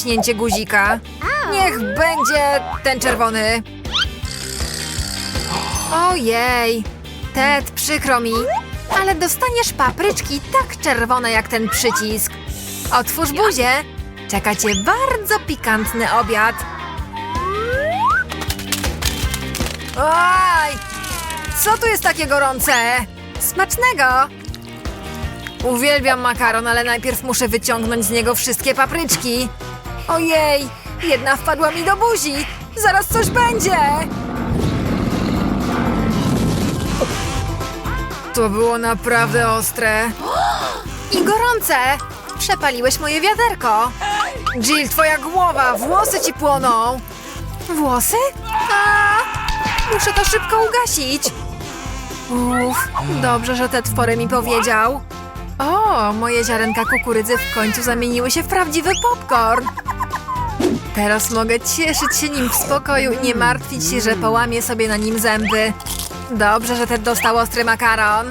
naciśnięcie guzika. Niech będzie ten czerwony. Ojej, Ted, przykro mi, ale dostaniesz papryczki tak czerwone jak ten przycisk. Otwórz buzię. Czeka cię bardzo pikantny obiad. Oj! Co tu jest takie gorące? Smacznego! Uwielbiam makaron, ale najpierw muszę wyciągnąć z niego wszystkie papryczki. Ojej! Jedna wpadła mi do buzi! Zaraz coś będzie! To było naprawdę ostre. I gorące! Przepaliłeś moje wiaderko. Jill, twoja głowa, włosy ci płoną. Włosy? A, muszę to szybko ugasić. Uff, dobrze, że Ted w porę mi powiedział. O, moje ziarenka kukurydzy w końcu zamieniły się w prawdziwy popcorn. Teraz mogę cieszyć się nim w spokoju i nie martwić się, że połamię sobie na nim zęby. Dobrze, że Ted dostał ostry makaron.